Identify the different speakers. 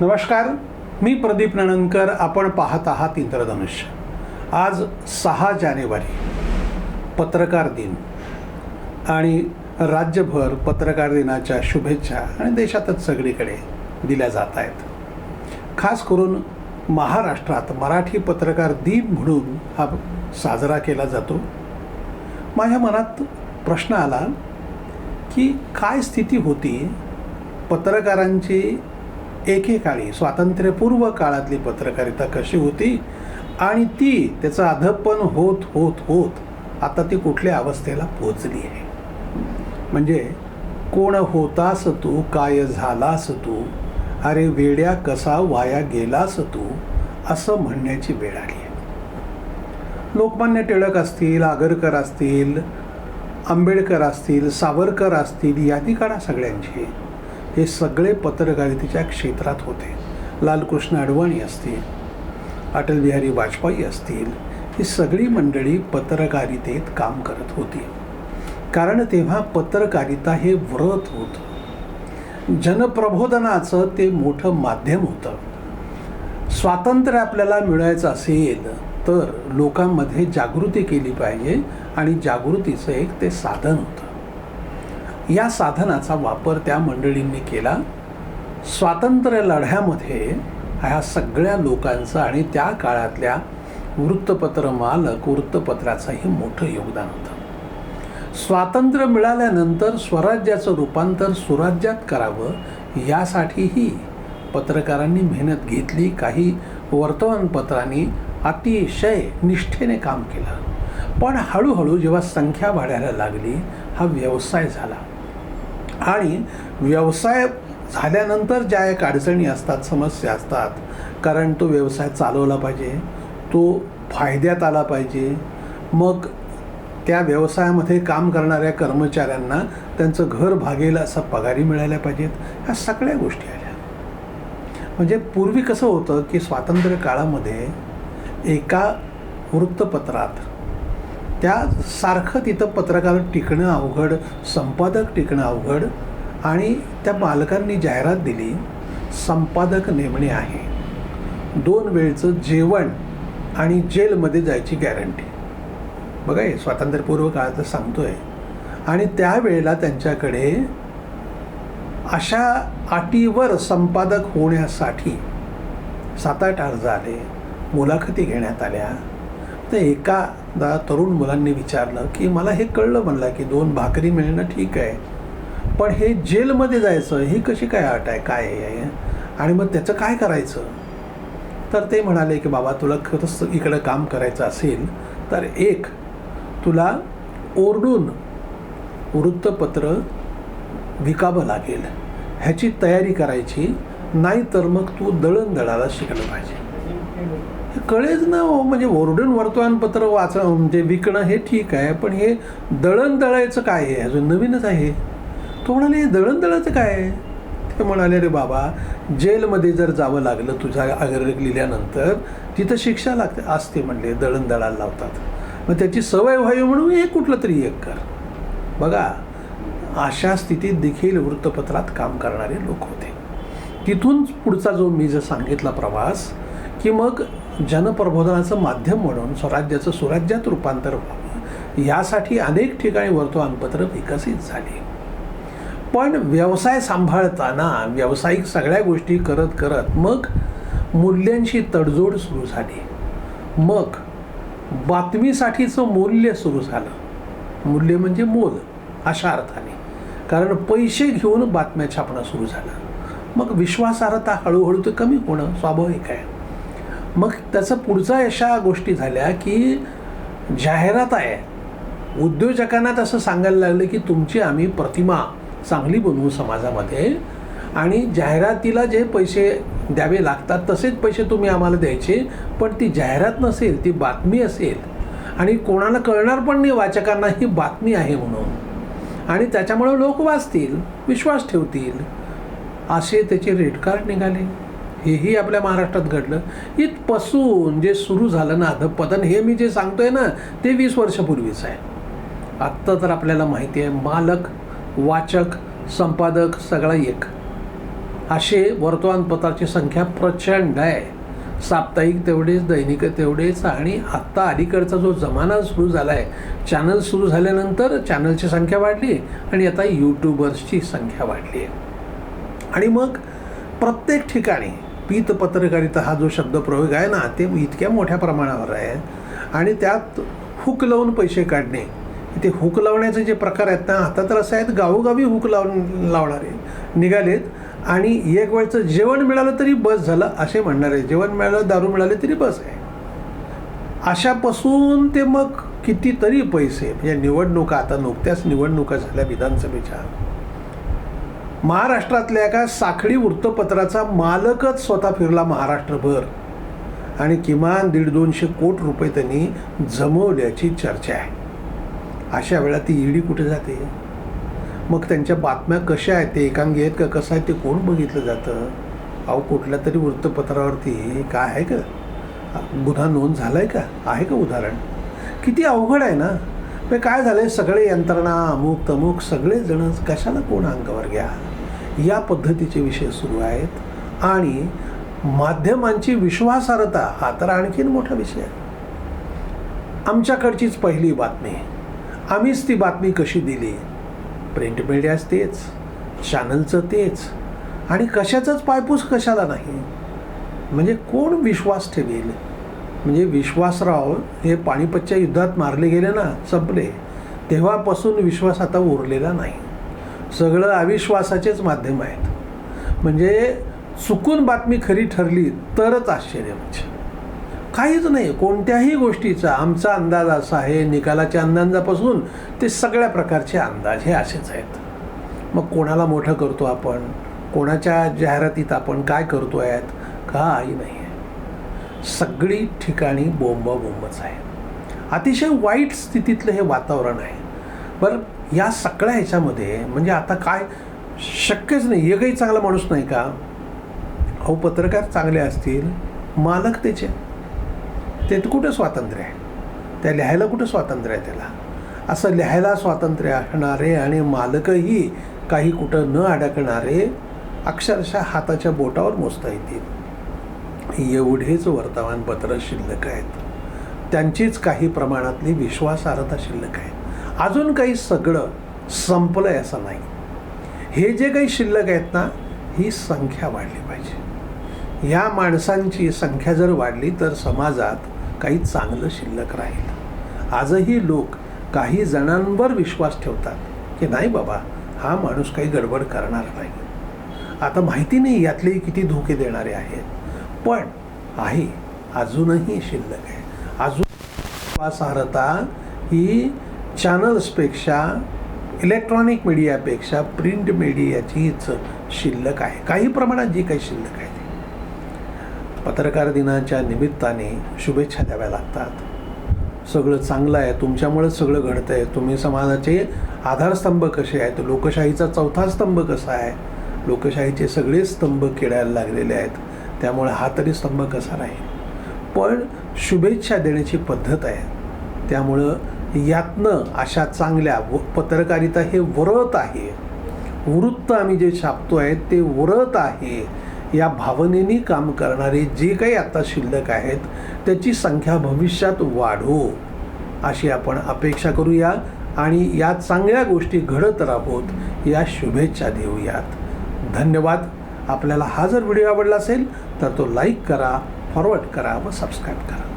Speaker 1: नमस्कार मी प्रदीप नणनकर आपण पाहत आहात इंद्रधनुष्य. आज सहा जानेवारी पत्रकार दिन. आणि राज्यभर पत्रकार दिनाच्या शुभेच्छा आणि देशातच सगळीकडे दिल्या जात आहेत. खास करून महाराष्ट्रात मराठी पत्रकार दिन म्हणून हा साजरा केला जातो. माझ्या मनात प्रश्न आला की काय स्थिती होती? पत्रकारांची एकेकाळी स्वातंत्र्यपूर्व काळातली पत्रकारिता कशी होती आणि ती त्याचं अधपण होत होत होत आता ती कुठल्या अवस्थेला पोचली आहे? म्हणजे कोण होतास तू काय झालास तू अरे वेड्या कसा वाया गेलास तू असं म्हणण्याची वेळ आली आहे. लोकमान्य टिळक असतील आगरकर असतील आंबेडकर असतील सावरकर असतील यादी काढा सगळ्यांची. हे सगळे पत्रकारितेच्या क्षेत्रात होते. लालकृष्ण अडवाणी असतील अटल बिहारी वाजपेयी असतील ही सगळी मंडळी पत्रकारितेत काम करत होती. कारण तेव्हा पत्रकारिता हे व्रत होतं. जनप्रबोधनाचं ते मोठं माध्यम होतं. स्वातंत्र्य आपल्याला मिळायचं असेल तर लोकांमध्ये जागृती केली पाहिजे आणि जागृतीचं एक ते साधन होतं. या साधनाचा वापर त्या मंडळींनी केला. स्वातंत्र्य लढ्यामध्ये ह्या सगळ्या लोकांचं आणि त्या काळातल्या वृत्तपत्र मालक वृत्तपत्राचंही मोठं योगदान होतं. स्वातंत्र्य मिळाल्यानंतर स्वराज्याचं रूपांतर सुराज्यात करावं यासाठीही पत्रकारांनी मेहनत घेतली. काही वर्तमानपत्रांनी अतिशय निष्ठेने काम केलं. पण हळूहळू जेव्हा संख्या वाढायला लागली हा व्यवसाय झाला. आणि व्यवसाय झाल्यानंतर ज्या एक अडचणी असतात समस्या असतात कारण तो व्यवसाय चालवला पाहिजे तो फायद्यात आला पाहिजे मग त्या व्यवसायामध्ये काम करणाऱ्या कर्मचाऱ्यांना त्यांचं घर भागेल असा पगारी मिळायला पाहिजेत ह्या सगळ्या गोष्टी आल्या. म्हणजे पूर्वी कसं होतं की स्वातंत्र्य काळामध्ये एका वृत्तपत्रात त्या सारखं तिथं पत्रकार टिकणं अवघड संपादक टिकणं अवघड आणि त्या मालकांनी जाहिरात दिली संपादक नेमणे आहे. दोन वेळचं जेवण आणि जेलमध्ये जायची गॅरंटी. बघा हे स्वातंत्र्यपूर्व काळात सांगतोय. आणि त्यावेळेला त्यांच्याकडे अशा अटीवर संपादक होण्यासाठी सात आठ अर्ज आले मुलाखती घेण्यात आल्या. तर एका तरुण मुलांनी विचारलं की मला हे कळलं म्हणलं की दोन भाकरी मिळणं ठीक आहे पण हे जेलमध्ये जायचं ही कशी काय अट आहे काय आहे? आणि मग त्याचं काय करायचं? तर ते म्हणाले की बाबा तुला खरंच इकडं काम करायचं असेल तर एक तुला ओरडून वृत्तपत्र विकावं लागेल. ह्याची तयारी करायची नाही तर मग तू दळणदळाला शिकलं पाहिजे. कळेच ना हो, म्हणजे ओरडून वर्तमानपत्र वाच म्हणजे विकणं हे ठीक आहे पण हे दळण दळायचं काय आहे? अजून नवीनच आहे. तो म्हणाले हे दळण दळायचं काय आहे? ते म्हणाले रे बाबा जेलमध्ये जर जावं लागलं तुझ्या आग्रह लिहिल्यानंतर तिथं शिक्षा लागते. असते म्हणले दळण दळायला लावतात. मग त्याची सवय व्हावी म्हणून हे कुठलं तरी एक कर. बघा अशा स्थितीत देखील वृत्तपत्रात काम करणारे लोक होते. तिथून पुढचा जो मी जर सांगितला प्रवास की मग जनप्रबोधनाचं माध्यम म्हणून स्वराज्याचं सुराज्यात रूपांतर व्हावं. यासाठी अनेक ठिकाणी वर्तमानपत्र विकसित झाली. पण व्यवसाय सांभाळताना व्यावसायिक सगळ्या गोष्टी करत करत मग मूल्यांशी तडजोड सुरू झाली. मग बातमीसाठीचं मूल्य सुरू झालं. मूल्य म्हणजे मोल अशा अर्थाने. कारण पैसे घेऊन बातम्या छापणं सुरू झालं. मग विश्वासार्हता हळूहळू ते कमी होणं स्वाभाविक आहे. मग त्याचं पुढचा अशा गोष्टी झाल्या की जाहिरात आहे. उद्योजकांना तसं सांगायला लागलं की तुमची आम्ही प्रतिमा चांगली बनवू समाजामध्ये आणि जाहिरातीला जे पैसे द्यावे लागतात तसेच पैसे तुम्ही आम्हाला द्यायचे पण ती जाहिरात नसेल ती बातमी असेल आणि कोणाला कळणार पण नाही वाचकांना ही बातमी आहे म्हणून. आणि त्याच्यामुळे लोक वाचतील विश्वास ठेवतील. असे त्याचे रेड कार्ड निघाले. हेही आपल्या महाराष्ट्रात घडलं. इथपासून जे सुरू झालं ना अधपतन हे मी जे सांगतोय ना ते वीस वर्षापूर्वीच आहे. आत्ता तर आपल्याला माहिती आहे मालक वाचक संपादक सगळा एक. असे वर्तमानपत्राची संख्या प्रचंड आहे. साप्ताहिक तेवढेच दैनिक तेवढेच आणि आत्ता अलीकडचा जो जमाना सुरू झाला आहे चॅनल सुरू झाल्यानंतर चॅनलची संख्या वाढली आणि आता यूट्यूबर्सची संख्या वाढली आहे. आणि मग प्रत्येक ठिकाणी पीत पत्रकारिता हा जो शब्दप्रयोग आहे ना ते इतक्या मोठ्या प्रमाणावर आहे. आणि त्यात हुक लावून पैसे काढणे. ते हुक लावण्याचे जे प्रकार आहेत ना आता तर असं आहेत गावोगावी हुक लावून लावणारे निघालेत. आणि एक वेळचं जेवण मिळालं तरी बस झालं असे म्हणणारे जेवण मिळालं दारू मिळाले तरी बस आहे. अशापासून ते मग कितीतरी पैसे म्हणजे निवडणुका आता नुकत्याच निवडणुका झाल्या विधानसभेच्या. महाराष्ट्रातल्या एका साखळी वृत्तपत्राचा मालकच स्वतः फिरला महाराष्ट्रभर. आणि किमान दीड दोनशे कोट रुपये त्यांनी जमवल्याची चर्चा आहे. अशा वेळा ती ईडी कुठे जाते? मग त्यांच्या बातम्या कशा आहेत? ते एकांगी आहेत का? कसं आहे? ते कोण बघितलं जातं? अहो कुठल्या तरी वृत्तपत्रावरती काय आहे का? गुन्हा नोंद झाला आहे का? आहे का उदाहरण? किती अवघड आहे ना? मग काय झालं आहे सगळे यंत्रणा अमुक तमुक सगळेजण कशाला कोण अंगावर घ्या? या पद्धतीचे विषय सुरू आहेत. आणि माध्यमांची विश्वासार्हता हा तर आणखीन मोठा विषय आहे. आमच्याकडचीच पहिली बातमी. आम्हीच ती बातमी कशी दिली? प्रिंट मीडियाच तेच. चॅनलचं तेच. आणि कशाचंच पायपूस कशाला नाही? म्हणजे कोण विश्वास ठेवेल? म्हणजे विश्वासराव हे पाणीपतच्या युद्धात मारले गेले ना संपले. तेव्हापासून विश्वास आता उरलेला नाही. सगळं अविश्वासाचेच माध्यम आहेत. म्हणजे चुकून बातमी खरी ठरली तरच आश्चर्य म्हणजे. काहीच नाही कोणत्याही गोष्टीचा आमचा अंदाज असा आहे निकालाच्या अंदाजापासून ते सगळ्या प्रकारचे अंदाज हे असेच आहेत. मग कोणाला मोठं करतो आपण? कोणाच्या जाहिरातीत आपण काय करतो आहेत काही नाही. आहे सगळी ठिकाणी बोंब बोंबच आहे. अतिशय वाईट स्थितीतलं हे वातावरण आहे. बरं या सगळ्या ह्याच्यामध्ये म्हणजे आता काय शक्यच नाही. एकही चांगला माणूस नाही का? अहो पत्रकार चांगले असतील मालक त्याचे. ते कुठं स्वातंत्र्य आहे? त्या लिहायला कुठं स्वातंत्र्य आहे त्याला? असं लिहायला स्वातंत्र्य असणारे आणि मालकही काही कुठं न अडकणारे अक्षरशः हाताच्या बोटावर मोजता येतील. एवढेच वर्तमानपत्र शिल्लक आहेत. त्यांचीच काही प्रमाणातली विश्वासार्हता शिल्लक आहे. अजून काही सगळं संपलं आहे असं नाही. हे जे काही शिल्लक आहेत ना ही संख्या वाढली पाहिजे. या माणसांची संख्या जर वाढली तर समाजात काही चांगलं शिल्लक राहील. आजही लोक काही जणांवर विश्वास ठेवतात की नाही बाबा हा माणूस काही गडबड करणार नाही. आता माहिती नाही यातले किती धोके देणारे आहेत. पण आहे अजूनही शिल्लक आहे. अजून विश्वासार्हता ही चॅनल्सपेक्षा इलेक्ट्रॉनिक मीडियापेक्षा प्रिंट मीडियाचीच शिल्लक आहे. काही प्रमाणात जी काही शिल्लक आहे ती. पत्रकार दिनाच्या निमित्ताने शुभेच्छा द्याव्या लागतात. सगळं चांगलं आहे. तुमच्यामुळेच सगळं घडतं आहे तुम्ही समाजाचे आधारस्तंभ कसे आहेत? लोकशाहीचा चौथा स्तंभ कसा आहे? लोकशाहीचे सगळे स्तंभ किडायला लागलेले आहेत. त्यामुळे हा तरी स्तंभ कसा राहील? पण शुभेच्छा देण्याची पद्धत आहे. त्यामुळं यातनं अशा चांगल्या व पत्रकारिता हे व्रत आहे. वृत्त आम्ही जे छापतो आहे ते व्रत आहे. या भावनेनी काम करणारे जे काही आता शिल्लक आहेत त्याची संख्या भविष्यात वाढो. अशी आपण अपेक्षा करूया आणि या चांगल्या गोष्टी घडत राहोत या शुभेच्छा देऊयात. धन्यवाद. आपल्याला हा जर व्हिडिओ आवडला असेल तर तो लाईक करा फॉरवर्ड करा व सबस्क्राईब करा.